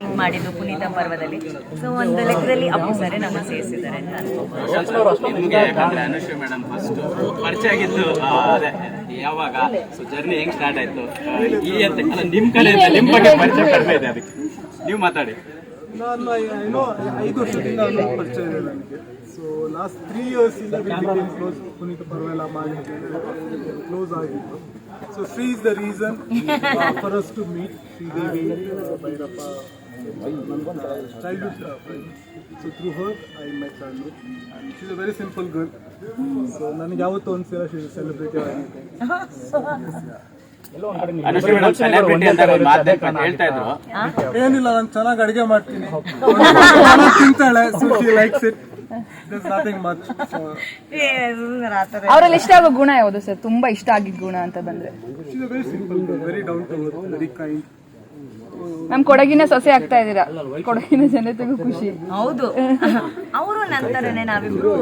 ಮಾಡಿದ್ದು ಪುನೀತ ಪರ್ವದಲ್ಲಿ ಸೊ ಒಂದು ಲೆಕ್ಕದಲ್ಲಿ ಅಪ್ಪು ಸರಿ ನಮ್ಮ ಸೇರಿಸಿದ್ದಾರೆ ಅಂತ ಅನ್ಕೋಬಹುದು ನಿಮ್ಗೆ ಯಾಕಂದ್ರೆ ಅನುಶ್ರೀ ಮೇಡಮ್ ಫಸ್ಟ್ ಪರಿಚಯ ಆಗಿದ್ದು ಆ, ಅದೇ ಯಾವಾಗ? ಸೊ ಜರ್ನಿ ಹೆಂಗ್ ಸ್ಟಾರ್ಟ್ ಆಯ್ತು? ಆ, ಈ ಅಂತ ಅಲ್ಲ, ನಿಮ್ ಕಡೆಯಿಂದ ನಿಮ್ ಬಗ್ಗೆ ಪರಿಚಯ ಕಡಿಮೆ ಇದೆ ಅದಕ್ಕೆ. ನೀವು ಮಾತಾಡಿ. ನಾನು ಏನೋ ಐದು ವರ್ಷದಿಂದ ಅನ್ನೋ ಪರಿಚಯ ಇದೆ ನನಗೆ. ಸೊ ಲಾಸ್ಟ್ ತ್ರೀ ಇಯರ್ಸ್ ಇಂದ ಕ್ಲೋಸ್ ಪುನೀತ್ ಪರ್ವೆಲ್ಲ ಮಾಡಿ ಕ್ಲೋಸ್ ಆಗಿತ್ತು so Shri is the reason for us to meet Sridevi Bhyrappa. So through her, I met And she's a very simple girl. So ನನಗೆ ಯಾವತ್ತೂ ಒಂದ್ಸಲ ಶಿ ಸೆಲೆಬ್ರಿಟಿ ಏನಿಲ್ಲ ನಾನು ಚೆನ್ನಾಗಿ ಅಡುಗೆ ಮಾಡ್ತೀನಿ. ತಿಂತಾಳೆ ಸೊ ಶಿ ಲೈಕ್ಸ್ ಇಟ್ ಅವರಲ್ಲಿ ಇಷ್ಟ ಆಗೋ ಗುಣ ಯಾವುದು ಸರ್? ತುಂಬಾ ಇಷ್ಟ ಆಗಿದ್ದ ಗುಣ ಅಂತ ಬಂದ್ರೆ. She's a very simple girl, ನಮ್ ಕೊಡಗಿನ ಸೊಸೆ ಆಗ್ತಾ ಇದೀರಾ ಕೊಡಗಿನ ಜನತೆಗೂ ಖುಷಿ. ಹೌದು. ಅವರು ನಂತರನೇ ನಾವಿಬ್ರು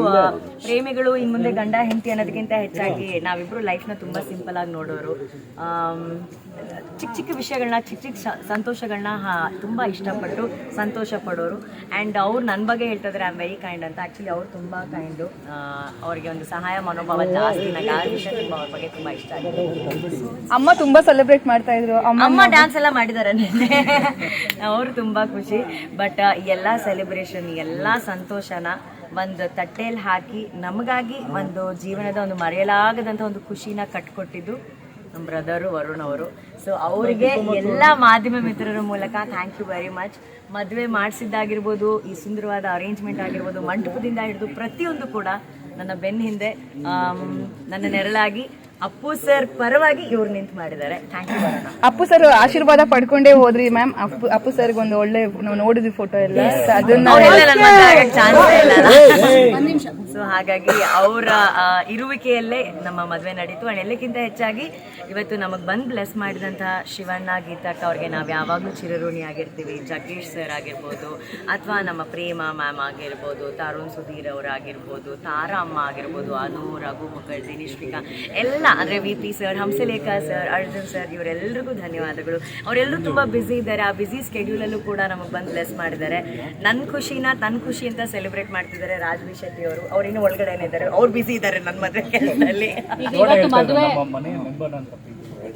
ಪ್ರೇಮಿಗಳು ಇನ್ ಮುಂದೆ ಗಂಡ ಹೆಂಡತಿ ಅನ್ನೋದಕ್ಕಿಂತ ಹೆಚ್ಚಾಗಿ ನಾವಿಬ್ರು ಲೈಫ್ನ ತುಂಬಾ ಸಿಂಪಲ್ ಆಗಿ ನೋಡೋರು. ಚಿಕ್ಕ ಚಿಕ್ಕ ವಿಷಯಗಳನ್ನ ಚಿಕ್ಕ ಚಿಕ್ಕ ಸಂತೋಷಗಳನ್ನ ತುಂಬಾ ಇಷ್ಟಪಟ್ಟು ಸಂತೋಷ ಪಡೋರು. ಆ್ಯಂಡ್ ಅವ್ರು ನನ್ನ ಬಗ್ಗೆ ಹೇಳ್ತಿದ್ರೆ ಐ ಆಮ್ ವೆರಿ ಕೈಂಡ್ ಅಂತ. ಆ್ಯಕ್ಚುಲಿ ಅವ್ರು ತುಂಬ ಕೈಂಡು ಅವರಿಗೆ ಒಂದು ಸಹಾಯ ಮನೋಭಾವ ಜಾಸ್ತಿ. ನನಗೆ ಆ ವಿಷಯ ತುಂಬ ಅವ್ರ ಬಗ್ಗೆ ತುಂಬ ಇಷ್ಟ ಆಗಿದೆ. ಅಮ್ಮ ತುಂಬಾ ಸೆಲೆಬ್ರೇಟ್ ಮಾಡ್ತಾ ಇದ್ರು. ಅಮ್ಮ ಅಮ್ಮ ಡ್ಯಾನ್ಸ್ ಎಲ್ಲ ಮಾಡಿದ್ದಾರೆ ಅವರು ತುಂಬಾ ಖುಷಿ. ಬಟ್ ಎಲ್ಲ ಸೆಲೆಬ್ರೇಷನ್ ಎಲ್ಲ ಸಂತೋಷನ ಒಂದು ತಟ್ಟೆಯಲ್ಲಿ ಹಾಕಿ ನಮಗಾಗಿ ಒಂದು ಜೀವನದ ಒಂದು ಮರೆಯಲಾಗದಂಥ ಒಂದು ಖುಷಿನ ಕಟ್ಕೊಟ್ಟಿದ್ದು ನಮ್ಮ ಬ್ರದರು ವರುಣ್ ಅವರು. ಸೊ ಅವರಿಗೆ ಎಲ್ಲ ಮಾಧ್ಯಮ ಮಿತ್ರರ ಮೂಲಕ ಥ್ಯಾಂಕ್ ಯು ವೆರಿ ಮಚ್ ಮದುವೆ ಮಾಡಿಸಿದ್ದಾಗಿರ್ಬೋದು ಈ ಸುಂದರವಾದ ಅರೇಂಜ್ಮೆಂಟ್ ಆಗಿರ್ಬೋದು ಮಂಟಪದಿಂದ ಹಿಡಿದು ಪ್ರತಿಯೊಂದು ಕೂಡ ನನ್ನ ಬೆನ್ನ ಹಿಂದೆ ನನ್ನ ನೆರಳಾಗಿ ಅಪ್ಪು ಸರ್ ಪರವಾಗಿ ಇವ್ರು ನಿಂತು ಮಾಡಿದ್ದಾರೆ. ಥ್ಯಾಂಕ್ ಯು ಅಪ್ಪು ಸರ್ ಆಶೀರ್ವಾದ ಪಡ್ಕೊಂಡೇ ಹೋದ್ರಿ ಮ್ಯಾಮ್. ಅಪ್ಪು ಅಪ್ಪು ಸರ್ ಒಂದು ಒಳ್ಳೆ ನಾವು ನೋಡಿದ್ವಿ ಫೋಟೋ ಎಲ್ಲ. So ಅದನ್ನ ಅವರೆಲ್ಲ ನನ್ನ ಮದ್ವೆ ಆಗಕ್ ಚಾನ್ಸ್ ಇಲ್ಲ. ಸೊ ಹಾಗಾಗಿ ಅವರ ಇರುವಿಕೆಯಲ್ಲೇ ನಮ್ಮ ಮದುವೆ ನಡೀತು. ಅಂಡ್ ಎಲ್ಲಕ್ಕಿಂತ ಹೆಚ್ಚಾಗಿ ಇವತ್ತು ನಮಗೆ ಬಂದ್ ಬ್ಲೆಸ್ ಮಾಡಿದಂತಹ ಶಿವಣ್ಣ ಗೀತಕ್ಕ ಅವ್ರಿಗೆ ನಾವು ಯಾವಾಗಲೂ ಚಿರಋಣಿ ಆಗಿರ್ತೀವಿ. ಜಗದೀಶ್ ಸರ್ ಆಗಿರ್ಬೋದು ಅಥವಾ ನಮ್ಮ ಪ್ರೇಮ ಮ್ಯಾಮ್ ಆಗಿರ್ಬೋದು ತರುಣ್ ಸುಧೀರ್ ಅವರಾಗಿರ್ಬೋದು ತಾರಾ ಅಮ್ಮ ಆಗಿರ್ಬೋದು ಅನು ರಘು ಮುಖರ್ಜಿ ನಿಶ್ವಿಕಾ ಎಲ್ಲ ಅಂದರೆ V P sir Hamsalekha sir Arjun sir ಇವರೆಲ್ಲರಿಗೂ ಧನ್ಯವಾದಗಳು. ಅವರೆಲ್ಲರೂ ತುಂಬ ಬ್ಯುಸಿ ಇದ್ದಾರೆ. ಆ ಬ್ಯುಸಿ ಸ್ಕೆಡ್ಯೂಲಲ್ಲೂ ಕೂಡ ನಮಗೆ ಬಂದು ಬ್ಲೆಸ್ ಮಾಡಿದ್ದಾರೆ. ನನ್ನ ಖುಷಿನ ತನ್ನ ಖುಷಿ ಅಂತ ಸೆಲೆಬ್ರೇಟ್ ಮಾಡ್ತಿದ್ದಾರೆ ರಾಜ್ವಿ ಶೆಟ್ಟಿ ಅವರು. ಅವ್ರು ಇನ್ನೂ ಒಳಗಡೆನೇ ಇದ್ದಾರೆ. ಅವ್ರು ಬ್ಯುಸಿ ಇದ್ದಾರೆ ನನ್ನ ಮದುವೆ ಕೆಲಸದಲ್ಲಿ.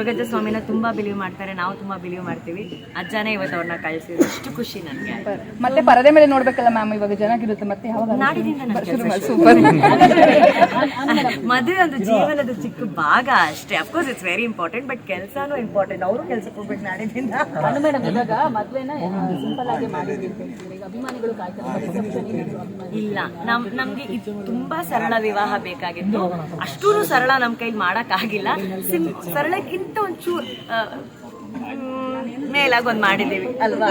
ಕೊರಗಜ್ಜ ಸ್ವಾಮಿನ ತುಂಬಾ ಬಿಲೀವ್ ಮಾಡ್ತಾರೆ ನಾವು ತುಂಬಾ ಬಿಲೀವ್ ಮಾಡ್ತೀವಿ. ಅಜ್ಜನೇ ಇವತ್ತು ಅವ್ರನ್ನ ಕಳಿಸಿದ್ರು ಅಷ್ಟು ಖುಷಿ ನನಗೆ. ಮತ್ತೆ ಪರದೆ ಮೇಲೆ ನೋಡ್ಬೇಕಲ್ಲ ಮ್ಯಾಮ್ ಇವಾಗ ಚೆನ್ನಾಗಿರುತ್ತೆ ಮತ್ತೆ ಯಾವಾಗ ನಾಡಿನಿಂದ ಮದುವೆ ಒಂದು ಜೀವನದ ಚಿಕ್ಕ ಭಾಗ ಅಷ್ಟೇ. Of course it's very important but ಕೆಲಸನೂ ಇಂಪಾರ್ಟೆಂಟ್ ಅವರು ಕೆಲ್ಸಕ್ಕೆ ಹೋಗ್ಬೇಕು ನಾಡಿದ್ರಿಂದ ಮೇಡಮ್ ಇವಾಗ ಮದ್ವೆನ ಸಿಂಪಲ್ ಆಗಿ ಮಾಡಿದ್ವಿ ಈಗ ಅಭಿಮಾನಿಗಳು ಕಾಯ್ತಾರೆ reception ಇಲ್ಲ ನಮ್ ನಮ್ಗೆ ಇದು ತುಂಬಾ ಸರಳ ವಿವಾಹ ಬೇಕಾಗಿತ್ತು. ಅಷ್ಟೂ ಸರಳ ನಮ್ ಕೈಲಿ ಮಾಡಕ್ ಆಗಿಲ್ಲ ಸಿಂ- ಸರಳಕ್ಕಿಂತ ಒಂಚೂರು ಆ, ಮ್, ಮೇಲಾಗಿ ಒಂದ್ ಮಾಡಿದೀವಿ ಅಲ್ವಾ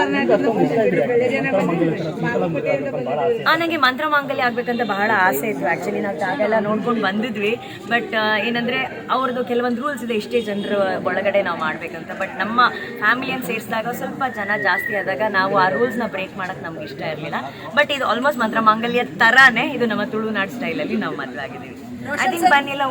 ಆ ನಂಗೆ ಮಂತ್ರ ಮಾಂಗಲ್ಯ ಆಗ್ಬೇಕಂತ ಬಹಳ ಆಸೆ ಇತ್ತು. ಆಕ್ಚುಲಿ ನಾವು ಜಾಗ ಎಲ್ಲ ನೋಡ್ಕೊಂಡು ಬಂದಿದ್ವಿ. ಬಟ್ ಏನಂದ್ರೆ ಅವ್ರದ್ದು ಕೆಲವೊಂದು ರೂಲ್ಸ್ ಇದೆ ಇಷ್ಟೇ ಜನರ ಒಳಗಡೆ ನಾವು ಮಾಡ್ಬೇಕಂತ. ಬಟ್ ನಮ್ಮ ಫ್ಯಾಮಿಲಿಯನ್ನು ಸೇರಿಸಿದಾಗ ಸ್ವಲ್ಪ ಜನ ಜಾಸ್ತಿ ಆದಾಗ ನಾವು ಆ ರೂಲ್ಸ್ನ ಬ್ರೇಕ್ ಮಾಡಕ್ ನಮ್ಗೆ ಇಷ್ಟ ಇರಲಿಲ್ಲ. ಬಟ್ ಇದು ಆಲ್ಮೋಸ್ಟ್ ಮಂತ್ರ ಮಾಂಗಲ್ಯ ತರಾನೇ ಇದು ನಮ್ಮ ತುಳುನಾಡು ಸ್ಟೈಲಲ್ಲಿ ನಾವು ಮದುವೆ ಆಗಿದ್ದೀವಿ.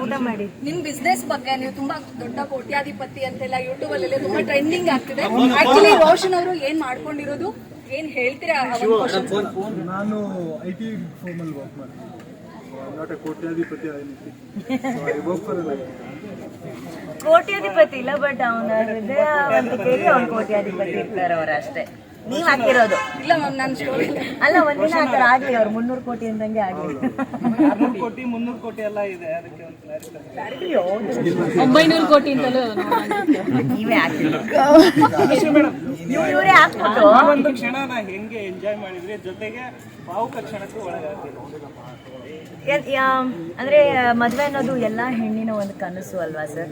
ಊಟ ಮಾಡಿ. ನಿಮ್ ಬಿಸ್ನೆಸ್ ಬಗ್ಗೆ ನೀವು ತುಂಬಾ ದೊಡ್ಡ ಕೋಟ್ಯಾಧಿಪತಿ ಅಂತೆಲ್ಲ ಯೂಟ್ಯೂಬ್ ಅಲ್ಲಿ ತುಂಬಾ ಟ್ರೆಂಡಿಂಗ್ ಆಗ್ತಿದೆ. ಆಕ್ಚುಲಿ ರೋಷನ್ ಅವರು ಏನ್ ಮಾಡ್ಕೊಂಡಿರೋದು? ಏನ್ ಹೇಳ್ತೀರಾ ಒಂದು? ನಾನು ಐ ಟಿ ಫೋಮಲ್ಲಿ ವರ್ಕ್ ಮಾಡ್ತೀನಿ. Not a Kotyadhipati I work for Kotyadhipati ಇಲ್ಲ ಬಟ್ ಅವನ ಹೃದಯ ಕೇಳಿ ಅವ್ನ ಕೋಟ್ಯಾಧಿಪತಿ ಇರ್ತಾರೆ ಅವರಷ್ಟೇ ಅಷ್ಟೇ. ನೀವ್ ಹಾಕಿರೋದು. ಇಲ್ಲ ಮ್ಯಾಮ್ ನಾನು ಸ್ಟೋರಿ ಅಲ್ಲ. ಒಂದಿನ ಆ ಥರ ಆಗ್ಲಿ ಅವ್ರು ಮುನ್ನೂರು ಕೋಟಿ ಅಂದಂಗೆ ಆಗ್ಲಿ. ಕೋಟಿ ಮುನ್ನೂರು ಕೋಟಿ ಎಲ್ಲ ಇದೆ. ಅದಕ್ಕೆ ಒಂದು ಒಂಬೈನೂರು ಕೋಟಿ ಅಂತಲೂ ನೀವೇ ಇವರೇ ಹಾಕ್ಬಿಟ್ಟು. ಒಂದು ಕ್ಷಣನ ಹೆಂಗೆ ಎಂಜಾಯ್ ಮಾಡಿದ್ರಿ? ಜೊತೆಗೆ ಭಾವುಕ ಕ್ಷಣಕ್ಕೂ ಅಂದ್ರೆ ಮದುವೆ ಅನ್ನೋದು ಎಲ್ಲ ಹೆಣ್ಣಿನ ಒಂದು ಕನಸು ಅಲ್ವಾ ಸರ್?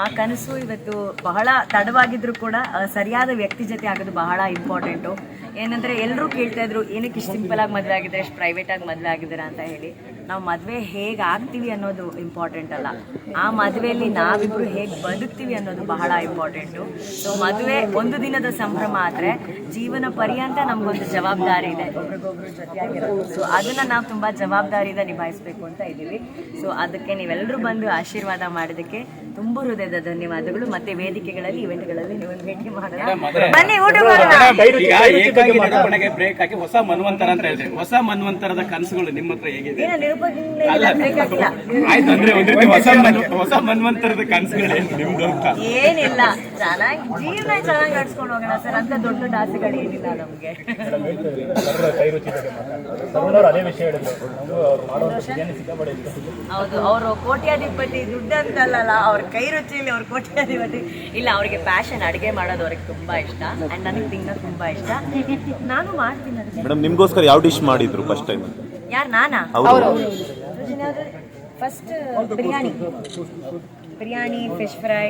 ಆ ಕನಸು ಇವತ್ತು ಬಹಳ ತಡವಾಗಿದ್ರು ಕೂಡ ಸರಿಯಾದ ವ್ಯಕ್ತಿ ಜೊತೆ ಆಗೋದು ಬಹಳ ಇಂಪಾರ್ಟೆಂಟು. ಏನಂದ್ರೆ ಎಲ್ಲರೂ ಕೇಳ್ತಾ ಇದ್ರು, ಏನಕ್ಕೆ ಇಷ್ಟು ಸಿಂಪಲ್ ಆಗಿ ಮದುವೆ ಆಗಿದ್ರೆ ಪ್ರೈವೇಟ್ ಆಗಿ ಮದುವೆ ಆಗಿದ್ದೀರಾ? ಅಂತ ಹೇಳಿ. ನಾವು ಮದುವೆ ಹೇಗೆ ಆಗ್ತೀವಿ ಅನ್ನೋದು ಇಂಪಾರ್ಟೆಂಟ್ ಅಲ್ಲ. ಆ ಮದುವೆಯಲ್ಲಿ ನಾವಿಬ್ಬರು ಹೇಗೆ ಬದುಕ್ತೀವಿ ಅನ್ನೋದು ಬಹಳ ಇಂಪಾರ್ಟೆಂಟು ಸೊ ಮದುವೆ ಒಂದು ದಿನದ ಸಂಭ್ರಮ ಆದರೆ ಜೀವನ ಪರ್ಯಂತ ನಮಗೊಂದು ಜವಾಬ್ದಾರಿ ಇದೆ. ಒಬ್ರಿಗೊಬ್ರು ಜೊತೆಯಾಗಿರೋದು ಸೊ ಅದನ್ನ ನಾವು ತುಂಬಾ ಜವಾಬ್ದಾರಿಯಿಂದ ನಿಭಾಯಿಸಬೇಕು ಅಂತ ಇದ್ದೀವಿ. ಸೊ ಅದಕ್ಕೆ ನೀವೆಲ್ಲರೂ ಬಂದು ಆಶೀರ್ವಾದ ಮಾಡೋದಕ್ಕೆ ತುಂಬ ಹೃದಯದ ಧನ್ಯವಾದಗಳು. ಮತ್ತೆ ವೇದಿಕೆಗಳಲ್ಲಿ ಇವೆಂಟ್ಗಳಲ್ಲಿ ನೀವು ಭೇಟಿ ಬನ್ನಿ ಊಟ ಮಾಡೋಣ. ಬ್ರೇಕ್ ಹಾಕಿ ಹೊಸ ಮನ್ವಂತರ ಅಂತ ಹೇಳಿದ್ರೆ ಹೊಸ ಮನ್ವಂತರದ ಕನಸುಗಳು ನಿಮ್ಮ ಹತ್ರ ಹೇಗಿದೆ. ಆಯ್ತು ಅಂದ್ರೆ ಒಂದ್ ಹೊಸ ಮನ್ ಹೊಸ ಮನ್ವಂತರದ ಕನಸುಗಳು ನಿಮ್ದು ಅಂತ? ಏನಿಲ್ಲ. ಚೆನ್ನಾಗಿ ಜೀವನ ಚೆನ್ನಾಗಿ ನಡ್ಸ್ಕೊಂಡು ಹೋಗೋಣ ಸರ್. ಅಂತ ದೊಡ್ಡ ದೊಡ್ಡ ಆಸೆಗಳು ಏನಿಲ್ಲ ನಮಗೆ ಹೌದು ಅವರು ಕೋಟ್ಯಾಧಿಪತಿ ದುಡ್ಡು ಅಂತಲ್ಲ ಅವ್ರ ಕೈ ರುಚಿಯಲ್ಲಿ ಅವ್ರ ಇವತ್ತು ಇಲ್ಲ ಅವ್ರಿಗೆ ಪ್ಯಾಷನ್ ಅಡುಗೆ ಮಾಡೋದು ಅವ್ರಿಗೆ ತುಂಬಾ ಇಷ್ಟ. ಅಂಡ್ ನನಗೆ ತಿನ್ನೋದು ತುಂಬಾ ಇಷ್ಟ. ನಾನು ಮಾಡ್ತೀನಿ ಅಡುಗೆ ಮೇಡಮ್ ನಿಮ್ಗೋಸ್ಕರ ಯಾವ ಡಿಶ್ ಮಾಡಿದ್ರು ಫಸ್ಟ್ ಟೈಮ್ ಯಾರು ನಾನಾ? ಅವರು first biryani. Biryani fish fry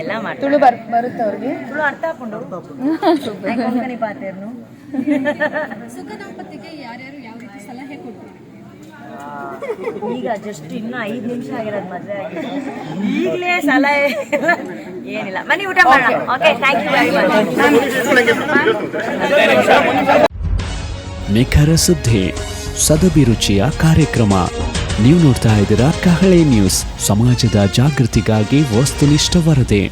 ಎಲ್ಲ ಮಾಡಿ ತುಳು ಬರ್ ಬರುತ್ತೆ ಅವ್ರಿಗೆ. ತುಳು ಅರ್ಥ ಹಾಕೊಂಡು. ಕೊಂಕಣಿ ಸುಖ ದಾಂಪತ್ಯಕ್ಕೆ ಯಾರ್ಯಾರು ಯಾವ ರೀತಿ ಸಲಹೆ ಕೊಡ್ತೀರಿ? ಈಗ ಜಸ್ಟ್ ಇನ್ನು ಐದು ನಿಮಿಷ ಆಗಿರೋದು ಮದುವೆ ಆಗಿದೆ. ಈಗಲೇ ಸಲಹೆ ಏನಿಲ್ಲ. ಮನೆ ಊಟ ಮಾಡೋಣ. Okay thank you very much ನಿಖರ ಸುದ್ದಿ ಸದಭಿರುಚಿಯ ಕಾರ್ಯಕ್ರಮ. ನೀವು ನೋಡ್ತಾ ಇದ್ದೀರಾ ಕಹಳೆ ನ್ಯೂಸ್. ಸಮಾಜದ ಜಾಗೃತಿಗಾಗಿ ವಸ್ತುನಿಷ್ಠ ವರದಿ.